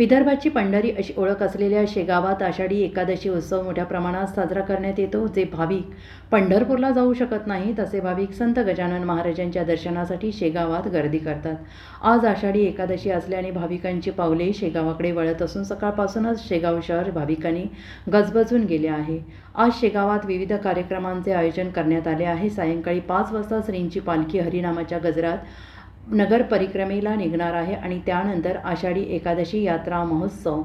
विदर्भाची पंढरी अशी ओळख असलेल्या शेगावात आषाढी एकादशी उत्सव मोठ्या प्रमाणात साजरा करण्यात येतो जे भाविक पंढरपूरला जाऊ शकत नाही तसे भाविक संत गजानन महाराजांच्या दर्शनासाठी शेगावात गर्दी करतात. आज आषाढी एकादशी असल्याने भाविकांची पावले शेगावाकडे वळत असून सकाळपासूनच शेगाव शहर भाविकांनी गजबजून गेले आहे. आज शेगावात विविध कार्यक्रमांचे आयोजन करण्यात आले आहे. सायंकाळी पाच वाजता श्रींची पालखी हरिनामाच्या गजरात नगर परिक्रमेला निघणार आहे आणि त्यानंतर आषाढी एकादशी यात्रा महोत्सव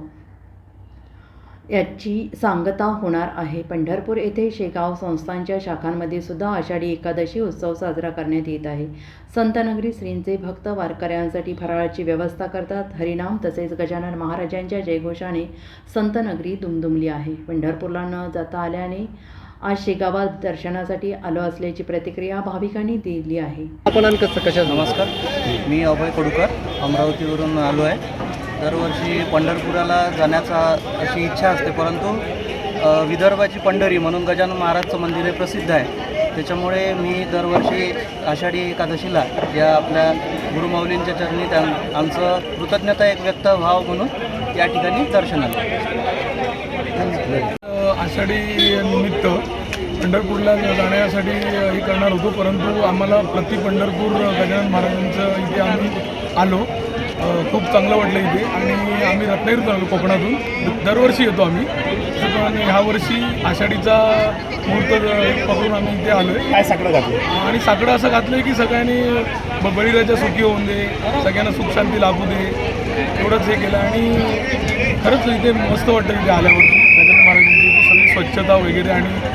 याची सांगता होणार आहे. पंढरपूर येथे शेगाव संस्थांच्या शाखांमध्ये सुद्धा आषाढी एकादशी उत्सव साजरा करण्यात येत आहे. संतनगरी श्रींचे भक्त वारकऱ्यांसाठी फराळाची व्यवस्था करतात. हरिनाम तसेच गजानन महाराजांच्या जयघोषाने संतनगरी दुमदुमली आहे. पंढरपूरला न जाता आल्याने आज शेगावात दर्शनासाठी आलो असल्याची प्रतिक्रिया भाविकांनी दिली आहे. आपण कसं कशा नमस्कार. मी अभय कडूकर अमरावतीवरून आलो आहे. दरवर्षी पंढरपुराला जाण्याचा अशी इच्छा असते परंतु विदर्भाची पंढरी म्हणून गजानन महाराजचं मंदिर हे प्रसिद्ध आहे. त्याच्यामुळे मी दरवर्षी आषाढी एकादशीला या आपल्या गुरुमाऊलींच्या चरणी त्या आमचं कृतज्ञता एक व्यक्त व्हावं म्हणून या ठिकाणी दर्शनाला अ, आषाढी निमित्त पंढरपूरला जाण्यासाठी हे करणार होतो परंतु आम्हाला प्रति पंढरपूर गजानन महाराजांचं इथे आम्ही आलो. खूप चांगलं वाटलं इथे. आणि आम्ही रत्नागिरीतून आलो कोकणातून. दरवर्षी येतो आम्ही. पण ह्या वर्षी आषाढीचा मुहूर्त पकडून आम्ही इथे आलो आहे काय साकडं घातलं? आणि साकडं असं घातलं की सगळ्यांनी ब- बळीराजा सुखी होऊन दे सगळ्यांना सुख शांती लाभू दे. एवढंच हे केलं. आणि खरंच इथे मस्त वाटतं इथे आल्यावरती. गजानन महाराजांची सगळी स्वच्छता वगैरे आणि